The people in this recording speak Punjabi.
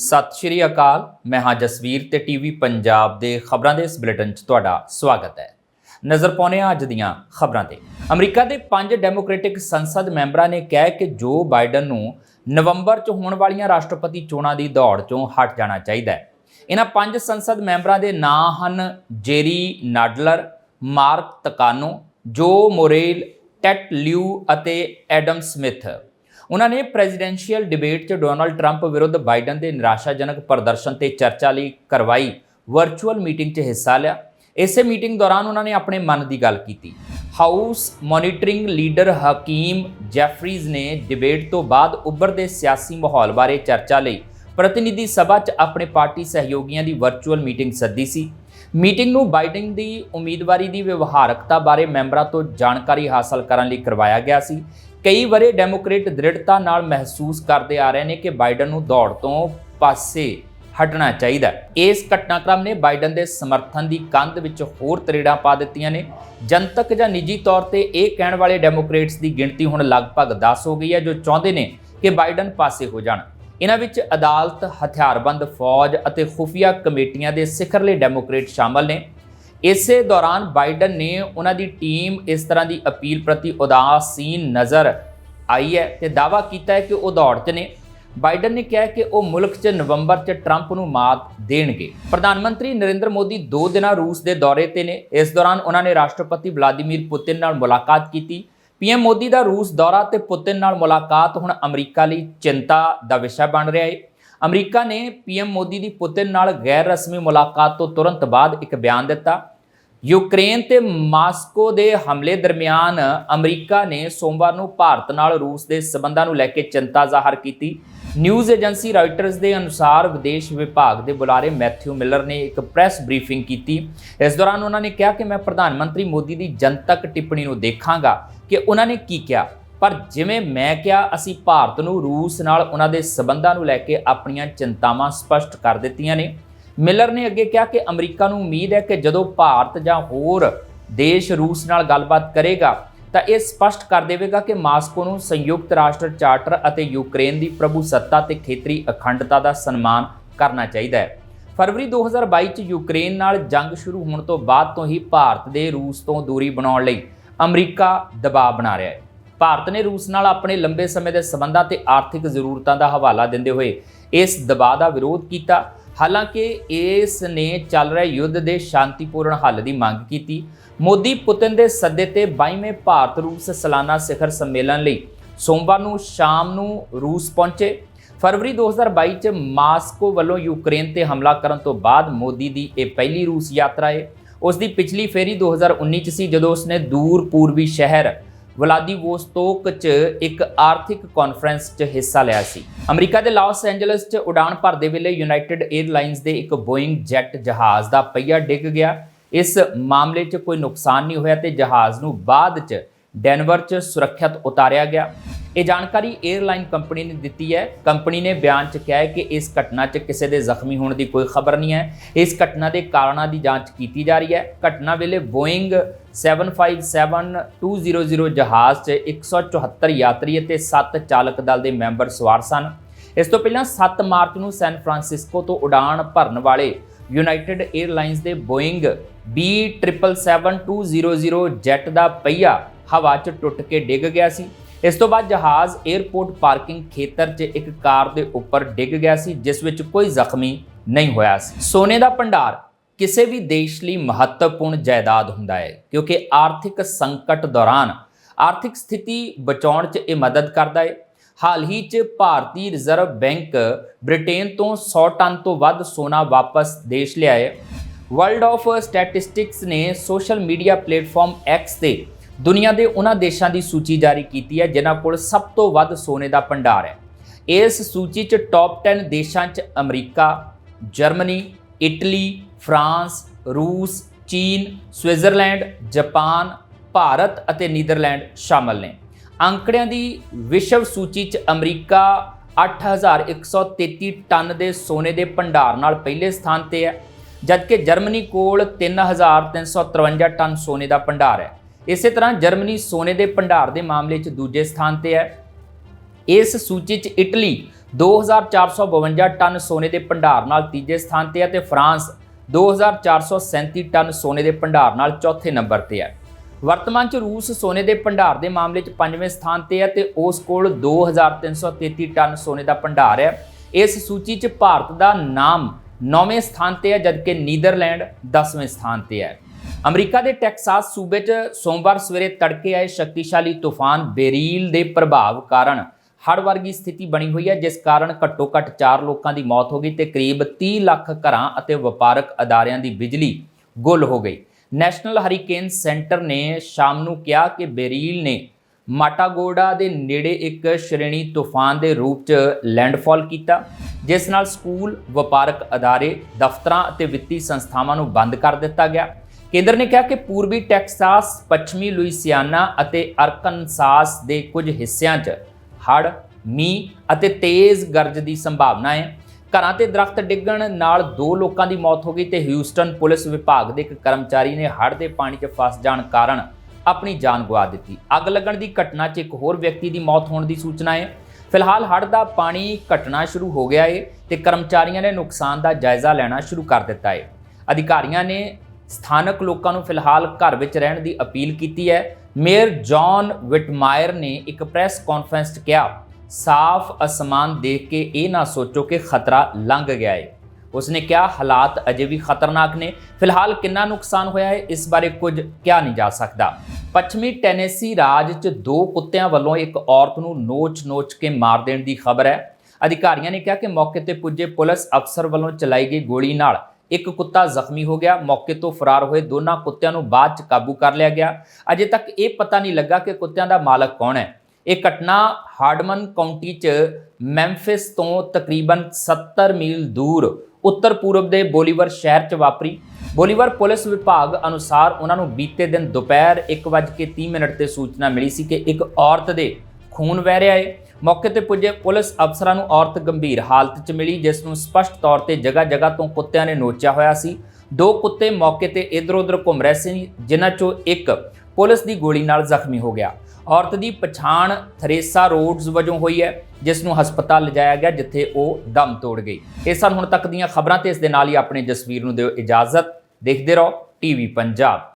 ਸਤਿ ਸ਼੍ਰੀ ਅਕਾਲ। ਮੈਂ ਹਾਂ ਜਸਵੀਰ ਤੇ ਟੀਵੀ ਪੰਜਾਬ ਦੇ ਖਬਰਾਂ ਦੇ ਇਸ ਬੁਲੇਟਿਨ 'ਚ ਤੁਹਾਡਾ ਸਵਾਗਤ ਹੈ। ਨਜ਼ਰ ਪਾਉਂਦੇ ਹਾਂ ਅੱਜ ਦੀਆਂ ਖਬਰਾਂ ਤੇ। ਅਮਰੀਕਾ ਦੇ ਪੰਜ ਡੈਮੋਕ੍ਰੈਟਿਕ ਸੰਸਦ ਮੈਂਬਰਾਂ ਨੇ ਕਿਹਾ ਕਿ ਜੋ ਬਾਈਡਨ ਨੂੰ ਨਵੰਬਰ 'ਚ ਹੋਣ ਵਾਲੀਆਂ ਰਾਸ਼ਟਰਪਤੀ ਚੋਣਾਂ ਦੀ ਦੌੜ 'ਚੋਂ ਹਟ ਜਾਣਾ ਚਾਹੀਦਾ ਹੈ। ਇਹਨਾਂ ਪੰਜ ਸੰਸਦ ਮੈਂਬਰਾਂ ਦੇ ਨਾਂ ਹਨ ਜੇਰੀ ਨਾਡਲਰ, ਮਾਰਕ ਤਕਾਨੋ, ਜੋ ਮੋਰੇਲ, ਟੈਟ ਲਿਊ ਅਤੇ ਐਡਮ ਸਮਿਥ। ਉਹਨਾਂ ਨੇ ਪ੍ਰੈਜ਼ੀਡੈਂਸ਼ੀਅਲ ਡਿਬੇਟ 'ਚ ਡੋਨਾਲਡ ਟਰੰਪ ਵਿਰੁੱਧ ਬਾਈਡਨ ਦੇ ਨਿਰਾਸ਼ਾਜਨਕ ਪ੍ਰਦਰਸ਼ਨ ਤੇ ਚਰਚਾ ਲਈ ਕਰਵਾਈ, ਵਰਚੁਅਲ ਮੀਟਿੰਗ 'ਚ ਹਿੱਸਾ ਲਿਆ। ਇਸੇ ਮੀਟਿੰਗ ਦੌਰਾਨ ਉਹਨਾਂ ਨੇ ਆਪਣੇ ਮਨ ਦੀ ਗੱਲ ਕੀਤੀ। ਹਾਊਸ ਮੋਨੀਟਰਿੰਗ ਲੀਡਰ ਹਕੀਮ ਜੈਫਰੀਜ਼ ਨੇ ਡਿਬੇਟ ਤੋਂ ਬਾਅਦ ਉੱਭਰਦੇ ਸਿਆਸੀ ਮਾਹੌਲ ਬਾਰੇ ਚਰਚਾ ਲਈ ਪ੍ਰਤੀਨਿਧੀ ਸਭਾ 'ਚ ਆਪਣੇ ਪਾਰਟੀ ਸਹਿਯੋਗੀਆਂ ਦੀ ਵਰਚੁਅਲ ਮੀਟਿੰਗ ਸੱਦੀ ਸੀ। ਮੀਟਿੰਗ ਨੂੰ ਬਾਈਡਨ ਦੀ ਉਮੀਦਵਾਰੀ ਦੀ ਵਿਵਹਾਰਕਤਾ ਬਾਰੇ ਮੈਂਬਰਾਂ ਤੋਂ ਜਾਣਕਾਰੀ ਹਾਸਲ ਕਰਨ ਲਈ ਕਰਵਾਇਆ ਗਿਆ ਸੀ। ਕਈ ਵਰੇ ਡੈਮੋਕ੍ਰੇਟ ਦ੍ਰਿੜਤਾ ਨਾਲ ਮਹਿਸੂਸ ਕਰਦੇ ਆ ਰਹੇ ਨੇ ਕਿ ਬਾਈਡਨ ਨੂੰ ਦੌੜ ਤੋਂ ਪਾਸੇ ਹਟਣਾ ਚਾਹੀਦਾ ਇਸ ਘਟਨਾਕ੍ਰਮ ਨੇ ਬਾਈਡਨ ਦੇ ਸਮਰਥਨ ਦੀ ਕੰਧ ਵਿੱਚ ਹੋਰ ਤਰੇੜਾਂ ਪਾ ਦਿੱਤੀਆਂ ਨੇ। ਜਨਤਕ ਜਾਂ ਨਿੱਜੀ ਤੌਰ ਤੇ ਇਹ ਕਹਿਣ ਵਾਲੇ ਡੈਮੋਕ੍ਰੇਟਸ ਦੀ ਗਿਣਤੀ ਹੁਣ ਲਗਭਗ 10 ਹੋ ਗਈ ਹੈ, ਜੋ ਚਾਹੁੰਦੇ ਨੇ ਕਿ ਬਾਈਡਨ ਪਾਸੇ ਹੋ ਜਾਣ। ਇਹਨਾਂ ਵਿੱਚ ਅਦਾਲਤ, ਹਥਿਆਰਬੰਦ, ਫੌਜ ਅਤੇ ਖੁਫੀਆ ਕਮੇਟੀਆਂ ਦੇ ਸਿਖਰਲੇ ਡੈਮੋਕ੍ਰੇਟ ਸ਼ਾਮਲ ਨੇ। ਇਸੇ ਦੌਰਾਨ ਬਾਈਡਨ ਨੇ ਉਹਨਾਂ ਦੀ ਟੀਮ ਇਸ ਤਰ੍ਹਾਂ ਦੀ ਅਪੀਲ ਪ੍ਰਤੀ ਉਦਾਸੀਨ ਨਜ਼ਰ ਆਈ ਹੈ ਤੇ ਦਾਅਵਾ ਕੀਤਾ ਹੈ ਕਿ ਉਹ ਦੌੜ 'ਚ ਨੇ। ਬਾਈਡਨ ਨੇ ਕਿਹਾ ਕਿ ਉਹ ਮੁਲਕ 'ਚ ਨਵੰਬਰ 'ਚ ਟਰੰਪ ਨੂੰ ਮਾਤ ਦੇਣਗੇ। ਪ੍ਰਧਾਨ ਮੰਤਰੀ ਨਰਿੰਦਰ ਮੋਦੀ 2 ਦਿਨਾਂ ਰੂਸ ਦੇ ਦੌਰੇ ਤੇ ਨੇ। ਇਸ ਦੌਰਾਨ ਉਹਨਾਂ ਨੇ ਰਾਸ਼ਟਰਪਤੀ ਵਲਾਦੀਮੀਰ ਪੁਤਿਨ ਨਾਲ ਮੁਲਾਕਾਤ ਕੀਤੀ। ਪੀਐਮ ਮੋਦੀ ਦਾ ਰੂਸ ਦੌਰਾ ਤੇ ਪੁਤਿਨ ਨਾਲ ਮੁਲਾਕਾਤ, ਹੁਣ ਅਮਰੀਕਾ ਲਈ ਚਿੰਤਾ ਦਾ ਵਿਸ਼ਾ ਬਣ ਰਿਹਾ ਹੈ ਅਮਰੀਕਾ ਨੇ ਪੀਐਮ ਮੋਦੀ ਦੀ ਪੁਤਿਨ ਨਾਲ ਗੈਰ ਰਸਮੀ ਮੁਲਾਕਾਤ ਤੋਂ ਤੁਰੰਤ ਬਾਅਦ ਇੱਕ ਬਿਆਨ ਦਿੱਤਾ। ਯੂਕਰੇਨ ਤੇ ਮਾਸਕੋ ਦੇ ਹਮਲੇ ਦਰਮਿਆਨ ਅਮਰੀਕਾ ਨੇ ਸੋਮਵਾਰ ਨੂੰ ਭਾਰਤ ਨਾਲ ਰੂਸ ਦੇ ਸਬੰਧਾਂ ਨੂੰ ਲੈ ਕੇ ਚਿੰਤਾ ਜ਼ਾਹਰ ਕੀਤੀ। ਨਿਊਜ਼ ਏਜੰਸੀ ਰਾਇਟਰਸ ਦੇ ਅਨੁਸਾਰ ਵਿਦੇਸ਼ ਵਿਭਾਗ ਦੇ ਬੁਲਾਰੇ ਮੈਥਿਊ ਮਿਲਰ ਨੇ ਇੱਕ ਪ੍ਰੈਸ ਬਰੀਫਿੰਗ ਕੀਤੀ। ਇਸ ਦੌਰਾਨ ਉਹਨਾਂ ਨੇ ਕਿਹਾ ਕਿ ਮੈਂ ਪ੍ਰਧਾਨ ਮੰਤਰੀ ਮੋਦੀ ਦੀ ਜਨਤਕ ਟਿੱਪਣੀ ਨੂੰ ਦੇਖਾਂਗਾ ਕਿ ਉਹਨਾਂ ਨੇ ਕੀ ਕਿਹਾ। ਪਰ ਜਿਵੇਂ ਮੈਂ ਕਿਹਾ, ਅਸੀਂ ਭਾਰਤ ਨੂੰ ਰੂਸ ਨਾਲ ਉਹਨਾਂ ਦੇ ਸਬੰਧਾਂ ਨੂੰ ਲੈ ਕੇ ਆਪਣੀਆਂ ਚਿੰਤਾਵਾਂ ਸਪਸ਼ਟ ਕਰ ਦਿੱਤੀਆਂ ਨੇ। ਮਿਲਰ ਨੇ ਅੱਗੇ ਕਿਹਾ ਕਿ ਅਮਰੀਕਾ ਨੂੰ ਉਮੀਦ ਹੈ ਕਿ ਜਦੋਂ ਭਾਰਤ ਜਾਂ ਹੋਰ ਦੇਸ਼ ਰੂਸ ਨਾਲ ਗੱਲਬਾਤ ਕਰੇਗਾ ਤਾਂ ਇਹ ਸਪਸ਼ਟ ਕਰ ਦੇਵੇਗਾ ਕਿ ਮਾਸਕੋ ਨੂੰ ਸੰਯੁਕਤ ਰਾਸ਼ਟਰ ਚਾਰਟਰ ਅਤੇ ਯੂਕਰੇਨ ਦੀ ਪ੍ਰਭੂਸੱਤਾ ਤੇ ਖੇਤਰੀ ਅਖੰਡਤਾ ਦਾ ਸਨਮਾਨ ਕਰਨਾ ਚਾਹੀਦਾ ਹੈ। ਫਰਵਰੀ 2022 ਚ ਯੂਕਰੇਨ ਨਾਲ ਜੰਗ ਸ਼ੁਰੂ ਹੋਣ ਤੋਂ ਬਾਅਦ ਤੋਂ ਹੀ ਭਾਰਤ ਦੇ ਰੂਸ ਤੋਂ ਦੂਰੀ ਬਣਾਉਣ ਲਈ ਅਮਰੀਕਾ ਦਬਾਅ ਬਣਾ ਰਿਹਾ ਹੈ। ਭਾਰਤ ਨੇ ਰੂਸ ਨਾਲ ਆਪਣੇ ਲੰਬੇ ਸਮੇਂ ਦੇ ਸਬੰਧਾਂ ਤੇ ਆਰਥਿਕ ਜ਼ਰੂਰਤਾਂ ਦਾ ਹਵਾਲਾ ਦਿੰਦੇ ਹੋਏ ਇਸ ਦਬਾਅ ਦਾ ਵਿਰੋਧ ਕੀਤਾ ਹਾਲਾਂਕਿ ਇਸ ਨੇ ਚੱਲ ਰਹੇ ਯੁੱਧ ਦੇ ਸ਼ਾਂਤੀਪੂਰਨ ਹੱਲ ਦੀ ਮੰਗ ਕੀਤੀ। ਮੋਦੀ ਪੁਤਿਨ ਦੇ ਸੱਦੇ ਤੇ 22ਵੇਂ ਭਾਰਤ ਰੂਸ ਸਾਲਾਨਾ ਸਿਖਰ ਸੰਮੇਲਨ ਲਈ ਸੋਮਵਾਰ ਨੂੰ ਸ਼ਾਮ ਨੂੰ ਰੂਸ ਪਹੁੰਚੇ। ਫਰਵਰੀ 2022 ਚ ਮਾਸਕੋ ਵੱਲੋਂ ਯੂਕਰੇਨ ਤੇ ਹਮਲਾ ਕਰਨ ਤੋਂ ਬਾਅਦ ਮੋਦੀ ਦੀ ਇਹ ਪਹਿਲੀ ਰੂਸ ਯਾਤਰਾ ਹੈ ਉਸ ਦੀ ਪਿਛਲੀ ਫੇਰੀ 2019 ਚ ਸੀ ਜਦੋਂ ਉਸਨੇ ਦੂਰ ਪੂਰਬੀ ਸ਼ਹਿਰ ਵਲਾਦੀਵੋਸਤੋਕ 'ਚ ਇੱਕ ਆਰਥਿਕ ਕਾਨਫਰੰਸ 'ਚ ਹਿੱਸਾ ਲਿਆ ਸੀ। ਅਮਰੀਕਾ ਦੇ ਲਾਸ ਐਂਜਲਸ 'ਚ ਉਡਾਣ ਭਰਦੇ ਵੇਲੇ ਯੂਨਾਈਟਿਡ 에ਅਰਲਾਈਨਸ ਦੇ ਇੱਕ ਬੋਇੰਗ ਜੈਟ ਜਹਾਜ਼ ਦਾ ਪਹੀਆ ਡਿੱਗ ਗਿਆ। ਇਸ ਮਾਮਲੇ 'ਚ ਕੋਈ ਨੁਕਸਾਨ ਨਹੀਂ ਹੋਇਆ ਤੇ ਜਹਾਜ਼ ਨੂੰ ਬਾਅਦ 'ਚ ਡੈਨਵਰ 'ਚ ਸੁਰੱਖਿਅਤ ਉਤਾਰਿਆ ਗਿਆ। ਇਹ ਜਾਣਕਾਰੀ 에ਅਰਲਾਈਨ ਕੰਪਨੀ ਨੇ ਦਿੱਤੀ ਹੈ। ਕੰਪਨੀ ਨੇ ਬਿਆਨ 'ਚ ਕਿਹਾ ਹੈ ਕਿ ਇਸ ਘਟਨਾ 'ਚ ਕਿਸੇ ਦੇ ਜ਼ਖਮੀ ਹੋਣ ਦੀ ਕੋਈ ਖਬਰ ਨਹੀਂ ਹੈ। ਇਸ ਘਟਨਾ ਦੇ ਕਾਰਨਾਂ ਦੀ ਜਾਂਚ ਕੀਤੀ ਜਾ ਰਹੀ ਹੈ। ਘਟਨਾ ਵੇਲੇ ਬੋਇੰਗ 757-200 ਜਹਾਜ਼ 'ਚ 174 ਯਾਤਰੀ ਅਤੇ 7 ਚਾਲਕ ਦਲ ਦੇ ਮੈਂਬਰ ਸਵਾਰ ਸਨ। ਇਸ ਤੋਂ ਪਹਿਲਾਂ 7 ਮਾਰਚ ਨੂੰ ਸੈਨ ਫਰਾਂਸਿਸਕੋ ਤੋਂ ਉਡਾਣ ਭਰਨ ਵਾਲੇ ਯੂਨਾਈਟਿਡ 에ਅਰਲਾਈਨਸ ਦੇ ਬੋਇੰਗ B777-200 ਜੈਟ ਦਾ ਪਹੀਆ ਹਵਾ 'ਚ ਟੁੱਟ ਕੇ ਡਿੱਗ ਗਿਆ ਸੀ। ਇਸ ਤੋਂ ਬਾਅਦ ਜਹਾਜ਼ 에ਅਰਪੋਰਟ ਪਾਰਕਿੰਗ ਖੇਤਰ 'ਚ ਇੱਕ ਕਾਰ ਦੇ ਉੱਪਰ ਡਿੱਗ ਗਿਆ ਸੀ, ਜਿਸ ਵਿੱਚ ਕੋਈ ਜ਼ਖਮੀ ਨਹੀਂ ਹੋਇਆ ਸੀ। ਸੋਨੇ ਦਾ ਭੰਡਾਰ ਕਿਸੇ ਵੀ ਦੇਸ਼ ਲਈ ਮਹੱਤਵਪੂਰਨ ਜਾਇਦਾਦ ਹੁੰਦਾ ਹੈ, ਕਿਉਂਕਿ ਆਰਥਿਕ ਸੰਕਟ ਦੌਰਾਨ ਆਰਥਿਕ ਸਥਿਤੀ ਬਚਾਉਣ 'ਚ ਇਹ ਮਦਦ ਕਰਦਾ ਹੈ। ਹਾਲ ਹੀ 'ਚ ਭਾਰਤੀ ਰਿਜ਼ਰਵ ਬੈਂਕ ਬ੍ਰਿਟੇਨ ਤੋਂ 100 ਟਨ ਤੋਂ ਵੱਧ ਸੋਨਾ ਵਾਪਸ ਦੇਸ਼ ਲਿਆਏ। ਵਰਲਡ ਆਫ ਸਟੈਟਿਸਟਿਕਸ ਨੇ ਸੋਸ਼ਲ ਮੀਡੀਆ ਪਲੇਟਫਾਰਮ ਐਕਸ ਤੇ ਦੁਨੀਆ ਦੇ ਉਹਨਾਂ ਦੇਸ਼ਾਂ ਦੀ ਸੂਚੀ ਜਾਰੀ ਕੀਤੀ ਹੈ, ਜਿਨ੍ਹਾਂ ਕੋਲ ਸਭ ਤੋਂ ਵੱਧ ਸੋਨੇ ਦਾ ਭੰਡਾਰ ਹੈ। ਇਸ ਸੂਚੀ 'ਚ ਟੌਪ 10 ਦੇਸ਼ਾਂ 'ਚ ਅਮਰੀਕਾ, ਜਰਮਨੀ, ਇਟਲੀ, ਫਰਾਂਸ, ਰੂਸ, ਚੀਨ, ਸਵਿਟਜ਼ਰਲੈਂਡ, ਜਾਪਾਨ, ਭਾਰਤ ਅਤੇ ਨੀਦਰਲੈਂਡ ਸ਼ਾਮਲ ਨੇ। ਅੰਕੜਿਆਂ ਦੀ ਵਿਸ਼ਵ ਸੂਚੀ 'ਚ ਅਮਰੀਕਾ 8133 ਟਨ ਦੇ ਸੋਨੇ ਦੇ ਭੰਡਾਰ ਨਾਲ ਪਹਿਲੇ ਸਥਾਨ ਤੇ ਹੈ, ਜਦਕਿ ਜਰਮਨੀ ਕੋਲ 3353 ਟਨ ਸੋਨੇ ਦਾ ਭੰਡਾਰ ਹੈ। ਇਸੇ ਤਰ੍ਹਾਂ ਜਰਮਨੀ ਸੋਨੇ ਦੇ ਭੰਡਾਰ ਦੇ ਮਾਮਲੇ 'ਚ ਦੂਜੇ ਸਥਾਨ ਤੇ ਹੈ। ਇਸ ਸੂਚੀ 'ਚ ਇਟਲੀ 2452 ਟਨ ਸੋਨੇ ਦੇ ਭੰਡਾਰ ਨਾਲ ਤੀਜੇ ਸਥਾਨ ਤੇ ਹੈ ਤੇ ਫਰਾਂਸ 2437 ਟਨ ਸੋਨੇ ਦੇ ਭੰਡਾਰ ਨਾਲ ਚੌਥੇ ਨੰਬਰ ਤੇ ਹੈ। ਵਰਤਮਾਨ ਚ ਰੂਸ ਸੋਨੇ ਦੇ ਭੰਡਾਰ ਦੇ ਮਾਮਲੇ ਚ ਪੰਜਵੇਂ ਸਥਾਨ ਤੇ ਹੈ ਤੇ ਉਸ ਕੋਲ 2333 ਟਨ ਸੋਨੇ ਦਾ ਭੰਡਾਰ ਹੈ। ਇਸ ਸੂਚੀ ਚ ਭਾਰਤ ਦਾ ਨਾਮ 9ਵੇਂ ਸਥਾਨ ਤੇ ਹੈ, ਜਦਕਿ ਨੀਦਰਲੈਂਡ 10ਵੇਂ ਸਥਾਨ ਤੇ ਹੈ। ਅਮਰੀਕਾ ਦੇ ਟੈਕਸਾਸ ਸੂਬੇ 'ਚ ਸੋਮਵਾਰ ਸਵੇਰੇ ਤੜਕੇ ਆਏ ਸ਼ਕਤੀਸ਼ਾਲੀ ਤੂਫਾਨ ਬੇਰੀਲ ਦੇ ਪ੍ਰਭਾਵ ਕਾਰਨ ਹੜ੍ਹ ਵਰਗੀ ਸਥਿਤੀ ਬਣੀ ਹੋਈ ਹੈ, ਜਿਸ ਕਾਰਨ ਘੱਟੋ-ਘੱਟ 4 ਲੋਕਾਂ ਦੀ ਮੌਤ ਹੋ ਗਈ ਤੇ ਕਰੀਬ 30 ਲੱਖ ਘਰਾਂ ਅਤੇ ਵਪਾਰਕ ਅਦਾਰਿਆਂ ਦੀ ਬਿਜਲੀ ਗੁੱਲ ਹੋ ਗਈ। ਨੈਸ਼ਨਲ ਹਰੀਕੇਨ ਸੈਂਟਰ ਨੇ ਸ਼ਾਮ ਨੂੰ ਕਿਹਾ ਕਿ ਬੇਰੀਲ ਨੇ ਮਾਟਾਗੋਡਾ ਦੇ ਨੇੜੇ ਇੱਕ ਸ਼੍ਰੇਣੀ ਤੂਫਾਨ ਦੇ ਰੂਪ 'ਚ ਲੈਂਡਫਾਲ ਕੀਤਾ, ਜਿਸ ਨਾਲ ਸਕੂਲ, ਵਪਾਰਕ ਅਦਾਰੇ, ਦਫ਼ਤਰਾਂ ਅਤੇ ਵਿੱਤੀ ਸੰਸਥਾਵਾਂ ਨੂੰ ਬੰਦ ਕਰ ਦਿੱਤਾ ਗਿਆ। ਕੇਂਦਰ ਨੇ ਕਿਹਾ ਕਿ ਪੂਰਬੀ ਟੈਕਸਾਸ, ਪੱਛਮੀ ਲੁਈਸਿਆਨਾ ਅਤੇ ਅਰਕਨਸਾਸ ਦੇ ਕੁਝ ਹਿੱਸਿਆਂ 'ਚ ਹੜ੍ਹ, ਮੀਂਹ ਅਤੇ ਤੇਜ਼ ਗਰਜ ਦੀ ਸੰਭਾਵਨਾ ਹੈ। ਘਰਾਂ ਤੇ ਦਰਖਤ ਡਿੱਗਣ ਨਾਲ ਦੋ ਲੋਕਾਂ ਦੀ ਮੌਤ ਹੋ ਗਈ ਤੇ ਹਿਊਸਟਨ ਪੁਲਿਸ ਵਿਭਾਗ ਦੇ ਇੱਕ ਕਰਮਚਾਰੀ ਨੇ ਹੜ੍ਹ ਦੇ ਪਾਣੀ 'ਚ ਫਸ ਜਾਣ ਕਾਰਨ ਆਪਣੀ ਜਾਨ ਗਵਾ ਦਿੱਤੀ। ਅੱਗ ਲੱਗਣ ਦੀ ਘਟਨਾ 'ਚ ਇੱਕ ਹੋਰ ਵਿਅਕਤੀ ਦੀ ਮੌਤ ਹੋਣ ਦੀ ਸੂਚਨਾ ਹੈ। ਫਿਲਹਾਲ ਹੜ੍ਹ ਦਾ ਪਾਣੀ ਘਟਣਾ ਸ਼ੁਰੂ ਹੋ ਗਿਆ ਹੈ ਤੇ ਕਰਮਚਾਰੀਆਂ ਨੇ ਨੁਕਸਾਨ ਦਾ ਜਾਇਜ਼ਾ ਲੈਣਾ ਸ਼ੁਰੂ ਕਰ ਦਿੱਤਾ ਹੈ। ਅਧਿਕਾਰੀਆਂ ਨੇ ਸਥਾਨਕ ਲੋਕਾਂ ਨੂੰ ਫਿਲਹਾਲ ਘਰ ਵਿੱਚ ਰਹਿਣ ਦੀ ਅਪੀਲ ਕੀਤੀ ਹੈ। ਮੇਅਰ ਜੌਨ ਵਿਟਮਾਇਰ ਨੇ ਇੱਕ ਪ੍ਰੈਸ ਕਾਨਫਰੰਸ 'ਚ ਕਿਹਾ, ਸਾਫ਼ ਅਸਮਾਨ ਦੇਖ ਕੇ ਇਹ ਨਾ ਸੋਚੋ ਕਿ ਖਤਰਾ ਲੰਘ ਗਿਆ ਹੈ ਉਸਨੇ ਕਿਹਾ, ਹਾਲਾਤ ਅਜੇ ਵੀ ਖਤਰਨਾਕ ਨੇ। ਫਿਲਹਾਲ ਕਿੰਨਾ ਨੁਕਸਾਨ ਹੋਇਆ ਹੈ ਇਸ ਬਾਰੇ ਕੁਝ ਕਿਹਾ ਨਹੀਂ ਜਾ ਸਕਦਾ। ਪੱਛਮੀ ਟੈਨੇਸੀ ਰਾਜ 'ਚ ਦੋ ਕੁੱਤਿਆਂ ਵੱਲੋਂ ਇੱਕ ਔਰਤ ਨੂੰ ਨੋਚ-ਨੋਚ ਕੇ ਮਾਰ ਦੇਣ ਦੀ ਖਬਰ ਹੈ। ਅਧਿਕਾਰੀਆਂ ਨੇ ਕਿਹਾ ਕਿ ਮੌਕੇ ਤੇ ਪੁੱਜੇ ਪੁਲਿਸ ਅਫਸਰ ਵੱਲੋਂ ਚਲਾਈ ਗਈ ਗੋਲੀ ਨਾਲ ਇੱਕ ਕੁੱਤਾ ਜ਼ਖਮੀ ਹੋ ਗਿਆ, ਮੌਕੇ ਤੋਂ ਫਰਾਰ ਹੋਏ ਦੋਨਾਂ ਕੁੱਤਿਆਂ ਨੂੰ ਬਾਅਦ 'ਚ ਕਾਬੂ ਕਰ ਲਿਆ ਗਿਆ। ਅਜੇ ਤੱਕ ਇਹ ਪਤਾ ਨਹੀਂ ਲੱਗਾ ਕਿ ਕੁੱਤਿਆਂ ਦਾ ਮਾਲਕ ਕੌਣ ਹੈ। ਇਹ ਘਟਨਾ ਹਾਰਡਮਨ ਕਾਉਂਟੀ 'ਚ ਮੈਂਫਿਸ ਤੋਂ ਤਕਰੀਬਨ 70 ਮੀਲ ਦੂਰ ਉੱਤਰ ਪੂਰਬ ਦੇ ਬੋਲੀਵਰ ਸ਼ਹਿਰ 'ਚ ਵਾਪਰੀ। ਬੋਲੀਵਰ ਪੁਲਿਸ ਵਿਭਾਗ ਅਨੁਸਾਰ ਉਹਨਾਂ ਨੂੰ ਬੀਤੇ ਦਿਨ ਦੁਪਹਿਰ 1:30 ਮਿੰਟ ਤੇ ਸੂਚਨਾ ਮਿਲੀ ਸੀ ਕਿ ਇੱਕ ਔਰਤ ਦੇ ਖੂਨ ਵਹਿ ਰਿਹਾ ਹੈ। ਮੌਕੇ ਤੇ ਪੁੱਜੇ ਪੁਲਿਸ ਅਫਸਰਾਂ ਨੂੰ ਔਰਤ ਗੰਭੀਰ ਹਾਲਤ 'ਚ ਮਿਲੀ, ਜਿਸ ਨੂੰ ਸਪਸ਼ਟ ਤੌਰ ਤੇ ਜਗ੍ਹਾ ਜਗ੍ਹਾ ਤੋਂ ਕੁੱਤਿਆਂ ਨੇ ਨੋਚਿਆ ਹੋਇਆ ਸੀ। ਦੋ ਕੁੱਤੇ ਮੌਕੇ ਤੇ ਇਧਰ-ਉਧਰ ਘੁੰਮ ਰਹੇ ਸੀ, ਜਿਨ੍ਹਾਂ 'ਚੋਂ ਇੱਕ ਪੁਲਿਸ ਦੀ ਗੋਲੀ ਨਾਲ ਜ਼ਖਮੀ ਹੋ ਗਿਆ। ਔਰਤ ਦੀ ਪਛਾਣ ਥਰੇਸਾ ਰੋਡਸ ਵਜੋਂ ਹੋਈ ਹੈ, ਜਿਸ ਨੂੰ ਹਸਪਤਾਲ ਲਿਜਾਇਆ ਗਿਆ, ਜਿੱਥੇ ਉਹ ਦਮ ਤੋੜ ਗਈ। ਇਹ ਸਨ ਹੁਣ ਤੱਕ ਦੀਆਂ ਖਬਰਾਂ ਤੇ ਇਸ ਦੇ ਨਾਲ ਹੀ ਆਪਣੇ ਜਸਵੀਰ ਨੂੰ ਦਿਓ ਇਜਾਜ਼ਤ। ਦੇਖਦੇ ਰਹੋ, ਟੀਵੀ ਪੰਜਾਬ।